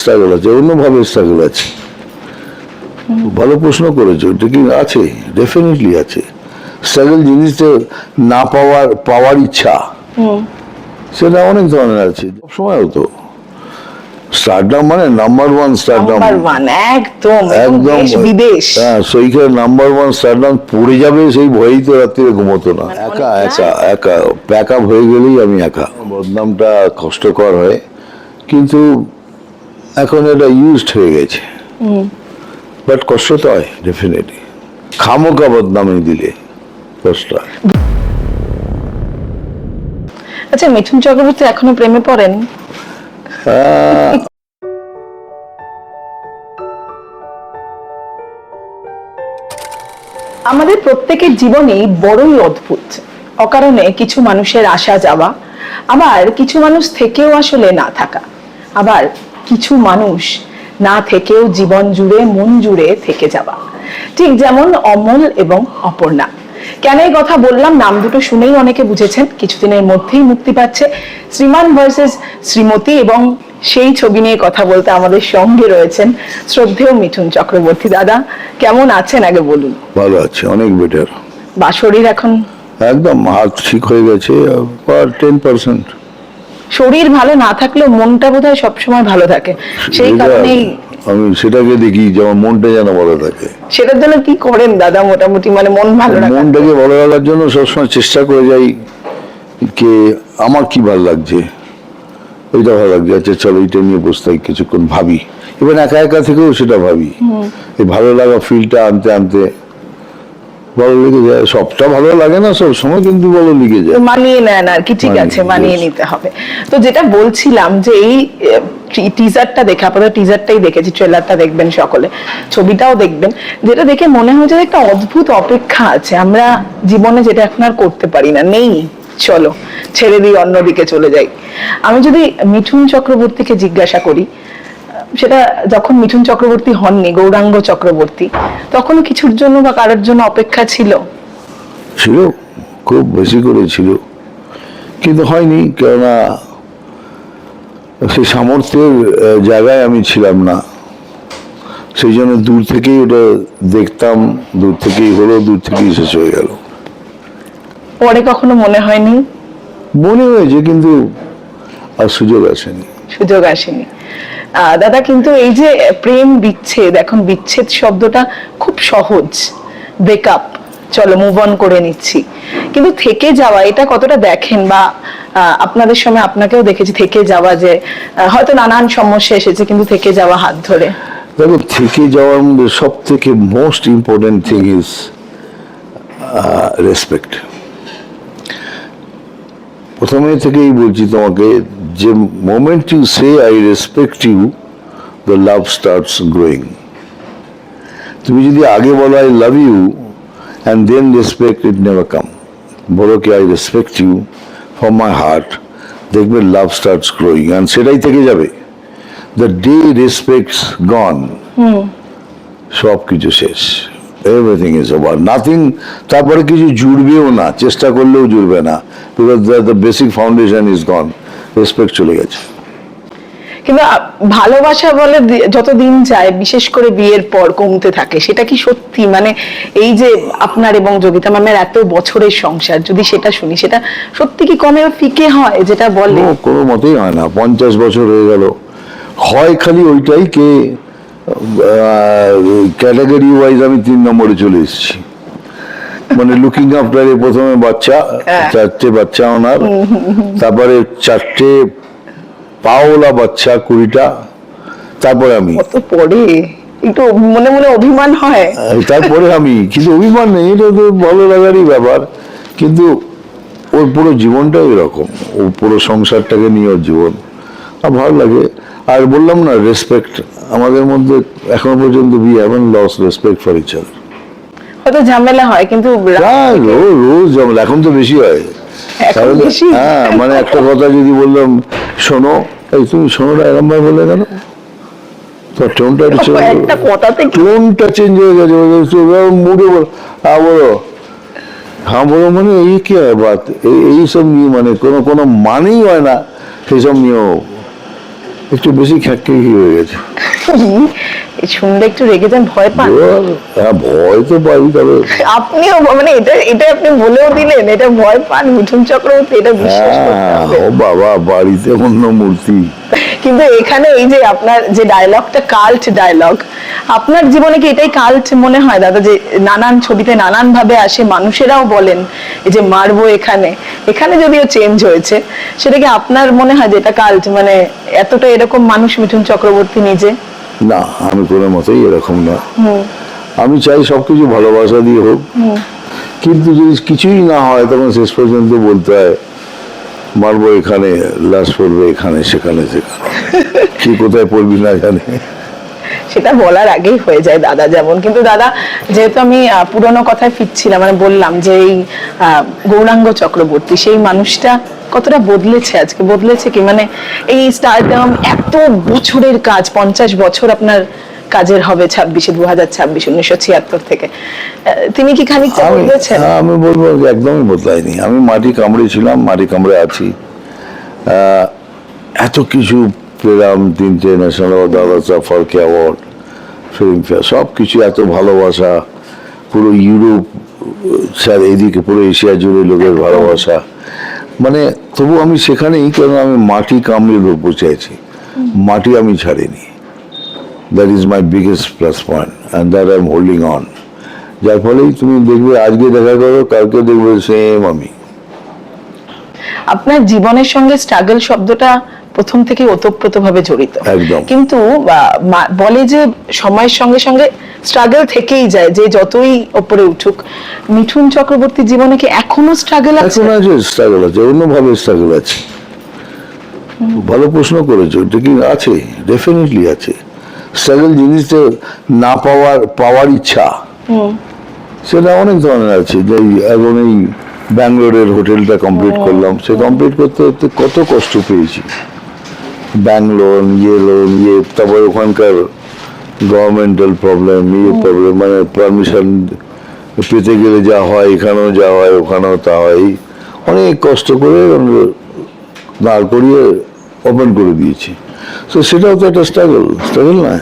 Struggle আছে অন্যভাবে struggle আছে। ভালো প্রশ্ন করেছ এটা কি আছে? ডেফিনেটলি আছে। স্ট্রাগল জিনিসটা না পাওয়ার পাওয়ার ইচ্ছা। সেটা অনেক ধরনের আছে সবসময় হতো স্টারডাম মানে নাম্বার ওয়ান স্টারডাম একদম একদম বিদেশ। হ্যাঁ সেইখানে নাম্বার ওয়ান স্টারডাম পড়ে যাবে সেই ভয়েই তো রাত্রিরে ঘুমোতো না। মানে একা একা একা প্যাক আপ হয়ে গেলেই আমি একা। বদনামটা কষ্টকর হয় কিন্তু এখন এটা ইউজড হয়ে গেছে। বাট কষ্ট তো হয় ডেফিনেটলি খামোকা বদনামে দিলে কষ্ট হয় আচ্ছা মিঠুন চক্রবর্তী এখনও প্রেমে পড়েন? আমাদের প্রত্যেকের জীবনেই বড়ই অদ্ভুত। অকারণে কিছু মানুষের আসা যাওয়া আবার কিছু মানুষ থেকেও আসলে না থাকা আবার কিছু মানুষ না থেকেও জীবন জুড়ে মন জুড়ে থেকে যাওয়া। ঠিক যেমন অমল এবং অপর্ণা। কেন এই কথা বললাম? নাম দুটো শুনেই অনেকে বুঝেছেন। কিছুদিনের মধ্যেই মুক্তি পাচ্ছে শ্রীমান ভার্সেস শ্রীমতী এবং সেই ছবি নিয়ে কথা বলতে আমাদের সঙ্গে রয়েছেন শ্রদ্ধেয় মিঠুন চক্রবর্তী দাদা। কেমন আছেন? আগে বলুন। ভালো আছে অনেক বেটার বা শরীর এখন? একদম হাত ঠিক হয়ে গেছে টেন পার্সেন্ট শরীর ভালো না থাকলেও মনটা বোধহয় সবসময় ভালো থাকে। সেই কারণেই আমি সেটাকে দেখি যেমন মনটা যেন ভালো থাকে। সেটার জন্য কি করেন দাদা মোটামুটি? মানে মন ভালো মনটাকে ভালো রাখার জন্য সবসময় চেষ্টা করে যাই কে আমার কি ভালো লাগছে। ওইটা ভালো লাগছে। আচ্ছা চলো এইটা নিয়ে বসে থাকি কিছুক্ষণ ভাবি। এবার একা একা থেকেও সেটা ভাবি। এই ভালো লাগা ফিলটা আনতে আনতে ভালো লেগে যায় সবটা ভালো লাগে না সব সময় কিন্তু ভালো লেগে যায় মানিয়ে নেন আর কি ঠিক আছে মানিয়ে নিতে হবে। তো যেটা বলছিলাম যে এই টিজারটা দেখে আপাতত টিজারটাই দেখেছি ট্রেলারটা দেখবেন সকলে ছবিটাও দেখবেন যেটা দেখে মনে হয়েছে যে একটা অদ্ভুত অপেক্ষা আছে। আমরা জীবনে যেটা এখন আর করতে পারি না নেই চলো ছেড়ে দিই অন্যদিকে চলে যাই। আমি যদি মিঠুন চক্রবর্তীকে জিজ্ঞাসা করি সেটা যখন মিঠুন চক্রবর্তী হননি গৌরাঙ্গ চক্রবর্তী তখন কিছুর জন্য বা কারোর জন্য অপেক্ষা ছিল? ছিল খুব বেশি করে ছিল। কিন্তু হয়নি কেননা সেই সামর্থ্যের জায়গায় আমি ছিলাম না। সেই জন্য দূর থেকেই ওটা দেখতাম দূর থেকেই হলো দূর থেকেই শেষ হয়ে গেল। পরে কখনো মনে হয়নি? মনে হয়েছে কিন্তু আর সুযোগ আসেনি। সুযোগ আসেনি। দাদা, কিন্তু এই যে প্রেম বিচ্ছেদ, এখন বিচ্ছেদ শব্দটা খুব সহজ। ব্রেকআপ চলো মুভ অন করে নিচ্ছি। কিন্তু থেকে যাওয়া, এটা কতটা দেখেন? বা আপনাদের সময় আপনাকেও দেখেছি থেকে যাওয়া যে হয়তো নানান সমস্যা এসেছে, কিন্তু থেকে যাওয়া হাত ধরে। দেখো, থেকে যাওয়ার মধ্যে সব থেকে most important thing is respect প্রথমে থেকেই বলছি তোমাকে যে moment you say I respect you the love starts growing তুমি যদি আগে বলো I love you and then respect it never come বলো কি I respect you for my heart দেখবে লাভ স্টার্টস গ্রোয়িং অ্যান্ড সেটাই থেকে যাবে। দ্য ডে রেসপেক্টস গন সব কিছু শেষ। এভরিথিং ইজ ওভার নাথিং তারপরে কিছু জুড়বেও না চেষ্টা করলেও জুড়বে না because the basic foundation is gone respect চলে গেছে। কিন্তু ভালোবাসা বলে যত দিন যায় বিশেষ করে বিয়ের পর কমতে থাকে সেটা কি সত্যি? মানে এই যে আপনার এবং যোগিতা ম্যামের এত বছরের সংসার যদি সেটা শুনি সেটা সত্যি কি কমে ফিকে হয় যেটা বলে? কোনো মতেই হয় না পঞ্চাশ বছর হয়ে গেল। হয় খালি ওইটাই কে ক্যাটাগরি ওয়াইজ আমি তিন নম্বরে চলে এসেছি। মানে লুকিং আফটার এ প্রথমে বাচ্চা হ্যাঁ। চারটে বাচ্চা ওনার তারপরে চারটে পাওলা বাচ্চা কুড়িটা তারপরে আমি। পরে? একটু মনে মনে অভিমান হয়। তারপরে আমি কিন্তু অভিমান নেই এটা তো ভালো লাগারই ব্যাপার। কিন্তু ওর পুরো জীবনটাই এরকম ও পুরো সংসারটাকে নিয়ে ওর জীবন। আর ভালো লাগে আর বললাম না রেসপেক্ট আমাদের মধ্যে এখনও পর্যন্ত we haven't lost respect for each other হয়তো ঝামেলা হয় কিন্তু রোজ যেমন এখন তো বেশি হয়? হ্যাঁ মানে একটা কথা যদি বললাম শোনো এই তুমি শোনোটা ভাবে বলে কেন? তো টোনটা টোনটা চেঞ্জ হয়ে গেছে মুডে বল। হ্যাঁ বলো। হ্যাঁ বলো মানে এই কি হয় বাত এই- এইসব নিয়ে মানে কোনো কোনো মানেই হয় না সেসব নিয়েও। একটু বেশি খ্যাঁকি হয়ে গেছে। শুনলে একটু রেগে যান ভয় পান। হ্যাঁ ভয় তো পাই তবে আপনিও মানে এটা এটা আপনি বলেও দিলেন এটা ভয় পান মিঠুন চক্রবর্তী এটা বিশ্বাস করতে হ্যাঁ হবে। বাবা বাড়িতে অন্য মূর্তি। কিন্তু এখানে এই যে আপনার যে ডায়লগটা কাল্ট ডায়লগ আপনার জীবনে কি এটাই কাল্ট মনে হয় দাদা? যে নানান ছবিতে নানান ভাবে আসে মানুষেরাও বলেন এই যে মারবো এখানে। এখানে যদিও চেঞ্জ হয়েছে সেটা কি আপনার মনে হয় যে এটা কাল্ট মানে এতটা এরকম মানুষ মিঠুন চক্রবর্তী নিজে? না আমি কোনো মতেই এরকম না। আমি চাই সবকিছু ভালোবাসা দিয়ে হোক। কিন্তু যদি কিছুই না হয় তখন শেষ পর্যন্ত বলতে হয় মারবো এখানে, লাশ পড়বে এখানে, সেখানে সেখানে। কি কোথায় পড়বি না জানে। সেটা বলার আগেই হয়ে যায় দাদা যেমন। কিন্তু দাদা, যেহেতু আমি পুরনো কথায় ফিরছিলাম মানে বললাম যে এই গৌরাঙ্গ চক্রবর্তী, সেই মানুষটা কতটা বদলেছে আজকে? বদলেছে কি? মানে এই স্টারডাম এত বছরের কাজ, পঞ্চাশ বছর আপনার কাজের হবে ছাব্বিশে দু হাজার ছাব্বিশ উনিশশো ছিয়াত্তর থেকে। তিনি কি খানিকটা বদলেছেন? হ্যাঁ, আমি বলব একদমই বদলাইনি। আমি মাটি কামড়ে ছিলাম মাটি কামড়ে আছি। এত কিছু পেলাম তিনটে ন্যাশনাল অ্যাওয়ার্ড দাদা ফারকে অ্যাওয়ার্ড ফিল্মফেয়ার সব কিছু এত ভালোবাসা পুরো ইউরোপ স্যার এদিকে পুরো এশিয়া জুড়ে লোকের ভালোবাসা। মানে তবু আমি সেখানেই কেন আমি মাটি কামড়ে লোক বসে আছি? মাটি আমি ছাড়িনি। That is my biggest plus point and that I am holding on যার ফলেই তুমি দেখবে আজকে দেখা করো কালকে দেখবে সেম আমি। আপনার জীবনের সঙ্গে স্ট্রাগল শব্দটা প্রথম থেকে ওতপ্রোতভাবে জড়িত। কিন্তু বলে যে সময়ের সঙ্গে সঙ্গে স্ট্রাগল থেকেই যায় যে যতই ওপরে উঠুক মিঠুন চক্রবর্তীর জীবনে কি এখনও স্ট্রাগল আছে? এখন আছে স্ট্রাগল আছে অন্যভাবে স্ট্রাগল আছে। ভালো প্রশ্ন করেছ এটা কি আছে? ডেফিনেটলি আছে। স্ট্রাগল জিনিসটা না পাওয়ার পাওয়ার ইচ্ছা। সেটা অনেক ধরনের আছে। যে এখন এই ব্যাঙ্গালোরের হোটেলটা কমপ্লিট করলাম সে কমপ্লিট করতে করতে কত কষ্ট পেয়েছি। ব্যাংক লোন ইয়ে লোন ইয়ে তারপরে ওখানকার গভর্নমেন্টাল প্রবলেম ইয়ে প্রবলেম মানে পারমিশন পেতে গেলে যা হয় এখানেও যা হয় ওখানেও তা হয়। অনেক কষ্ট করে আমরা দাঁড় করিয়ে ওপেন করে দিয়েছি। তো সেটাও তো একটা স্ট্রাগল স্ট্রাগল না?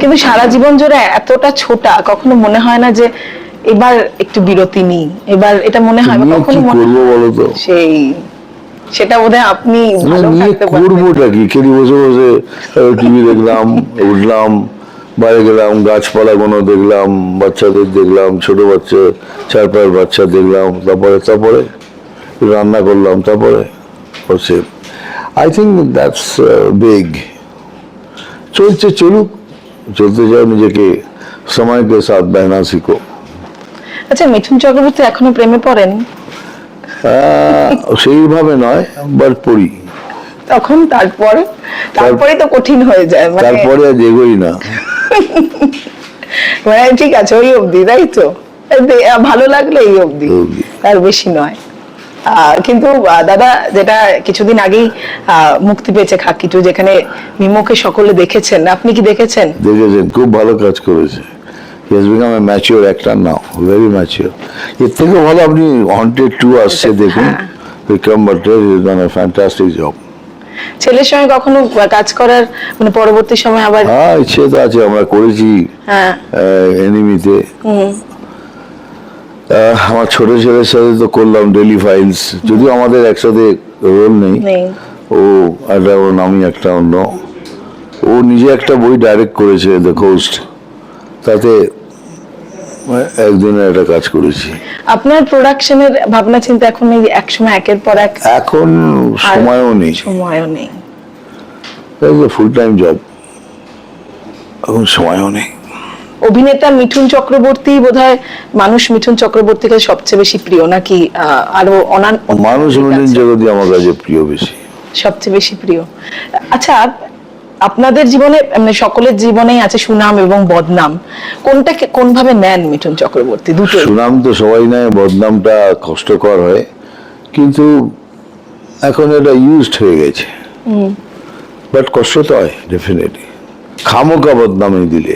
কিন্তু সারা জীবন জুড়ে এতটা ছোটা কখনো মনে হয় না যে এবার একটু বিরতি নিই এবার এটা মনে হয় কখনো মনে করব বলো তো? সেই সেটা বোধহয় আপনি ভালো থাকতে পারবেন। করবোটা কি? খেলি বসে বসে টিভি দেখলাম উঠলাম বাইরে গেলাম গাছপালা কোনো দেখলাম বাচ্চাদের দেখলাম ছোট বাচ্চা চার পাঁচ বাচ্চা দেখলাম তারপরে তারপরে? রান্না করলাম তারপরে? হচ্ছে আই থিঙ্ক দ্যাটস বিগ চলছে চলুক চলতে যাও নিজেকে সময়কে সাথ বেহনা শিখো আচ্ছা মিঠুন চক্রবর্তী এখনও প্রেমে পড়েন? সেইভাবে নয় বাট পড়ি। তখন তারপর? তারপরে তো কঠিন হয়ে যায় মানে তারপরে আর এগোই না। মানে ঠিক আছে ওই অবধি তাই তো? ভালো লাগলে এই অবধি। তার বেশি নয়। কিন্তু দাদা যেটা কিছুদিন আগেই মুক্তি পেয়েছে খাকিটু যেখানে মিমোকে সকলে দেখেছেন। আপনি কি দেখেছেন? দেখেছেন খুব ভালো কাজ করেছে। He has become a mature actor now very mature এর থেকে ভালো আপনি হন্টেড টু আসছে দেখুন। Vikram ভট্টের is done a fantastic job ছেলের সঙ্গে কখনো কাজ করার মানে পরবর্তী সময় আবার হ্যাঁ ইচ্ছে তো আছে আমরা করেছি হ্যাঁ। এনিমিতে আমার ছোট ছেলের সাথে তো করলাম ডেলি ফাইলস যদিও আমাদের একসাথে রোল নেই। ও একটা ওর নামই একটা অন্য। ও নিজে একটা বই ডাইরেক্ট করেছে দ্য কোস্ট তাতে একদিনের একটা কাজ করেছি। আপনার প্রোডাকশনের ভাবনা চিন্তা এখন এই একসময় একের পর এক? এখন সময়ও নেই। সময়ও নেই। ফুল টাইম জব এখন সময়ও নেই। অভিনেতা মিঠুন চক্রবর্তী বোধহয় মানুষ মিঠুন চক্রবর্তীকে সবচেয়ে বেশি প্রিয় নাকি আরও অনান মানুষ জগৎই আমার কাছে প্রিয় বেশি। সবচেয়ে বেশি প্রিয়। আচ্ছা আপনাদের জীবনে মানে সকলের জীবনেই আছে সুনাম এবং বদনাম। কোনটাকে কোন ভাবে নেন মিঠুন চক্রবর্তী? দুটো সুনাম তো সবাই নেয় বদনামটা কষ্টকর হয়। কিন্তু এখন এটা ইউজড হয়ে গেছে। বাট কষ্ট তো হয় ডেফিনেটলি খামোকা বদনামই দিলে।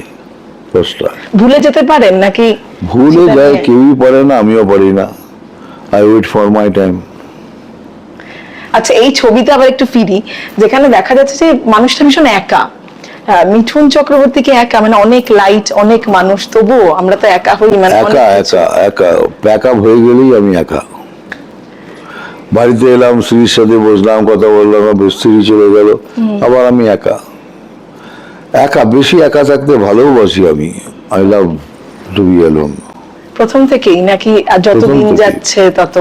ভুলে যেতে পারেন নাকি? ভুলে যায় কেউই পারে না আমিও পারি না। I wait for my time আচ্ছা এই ছবিতে আবার একটু ফিরি যেখানে দেখা যাচ্ছে যে মানুষটা ভীষণ একা। মিঠুন চক্রবর্তীকে একা মানে অনেক লাইট অনেক মানুষ তবুও আমরা তো একা হই মানে একা একা একা। হয়ে গেলেই আমি একা। বাড়িতে এলাম স্ত্রীর সাথে বসলাম কথা বললাম স্ত্রী চলে গেল আবার আমি একা। একা বেশি একা থাকতে ভালোবাসি আমি। I love to be alone প্রথম থেকেই নাকি? আর যত দিন যাচ্ছে তত?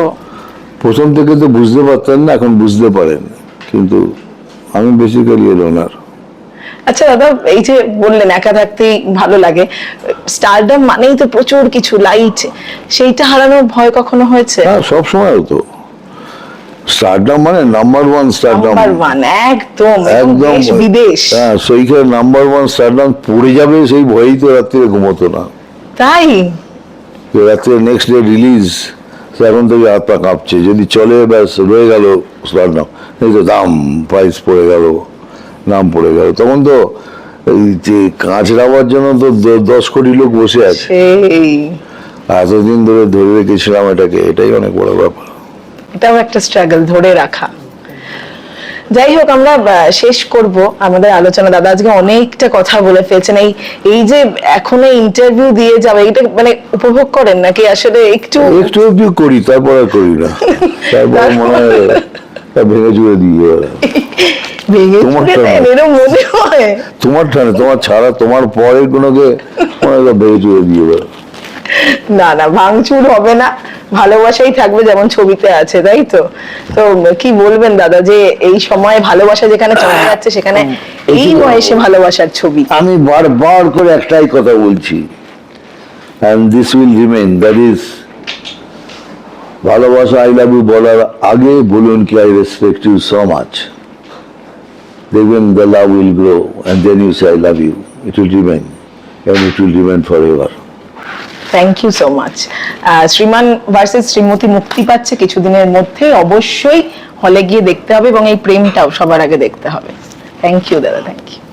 প্রথম থেকে তো বুঝতে পারতেন না এখন বুঝতে পারেন। কিন্তু আমি বেসিক্যালি এলোনার আচ্ছা দাদা এই যে বললেন একা থাকতেই ভালো লাগে। স্টারডাম মানেই তো প্রচুর কিছু লাইট সেইটা হারানোর ভয় কখনো হয়েছে? হ্যাঁ সবসময় হতো। স্টারডাম মানে নাম্বার ওয়ান স্টারডাম একদম একদম বিদেশ। হ্যাঁ সেইখানে নাম্বার ওয়ান স্টারডাম পড়ে যাবে সেই ভয়েই তো রাত্রে ঘুমতো না। তাই? রাত্রে নেক্সট ডে রিলিজ এখন থেকে হাত পা কাঁপছে। যদি চলে ব্যাস রয়ে গেল স্টারডাম এই তো দাম প্রাইস পড়ে গেল নাম পড়ে গেল। তখন তো যে কাঁচ রাবার জন্য তো দশ কোটি লোক বসে আছে। এতদিন ধরে ধরে রেখেছিলাম এটাকে এটাই অনেক বড় ব্যাপার। এটাও একটা স্ট্রাগল ধরে রাখা। যাই হোক আমরা শেষ করব আমাদের আলোচনা। দাদা আজকে অনেকটা কথা বলে ফেলছেন। এই এই যে এখনও ইন্টারভিউ দিয়ে যাবে এটা মানে উপভোগ করেন নাকি আসলে একটু একটু একটু করি তারপর আর করি না। তারপর মনে হয় ভেঙে চুড়ে দিয়ে ভেঙে তো দেন এরম মনে হয়। তোমার টানে তোমার ছাড়া তোমার পরের কোনোকে মনে হয় ভেঙে চুড়ে দিয়ে না না ভাঙচুর হবে না। ভালোবাসাই থাকবে যেমন ছবিতে আছে তাই তো? তো কি বলবেন দাদা যে এই সময়ে ভালোবাসা যেখানে চলে যাচ্ছে সেখানে এই বয়সে ভালোবাসার ছবি। আমি বারবার করে একটাই কথা বলছি and this will remain that is ভালোবাসা আই লাভ ইউ বলার আগে বলুন কি I respect you so much দেখবেন the love will grow and then you say I love you it will remain and it will remain forever thank you so much Shriman versus Shrimati মুক্তি পাচ্ছে কিছুদিনের মধ্যে। অবশ্যই হলে গিয়ে দেখতে হবে এবং এই প্রেমটাও সবার আগে দেখতে হবে। থ্যাংক ইউ দাদা থ্যাংক ইউ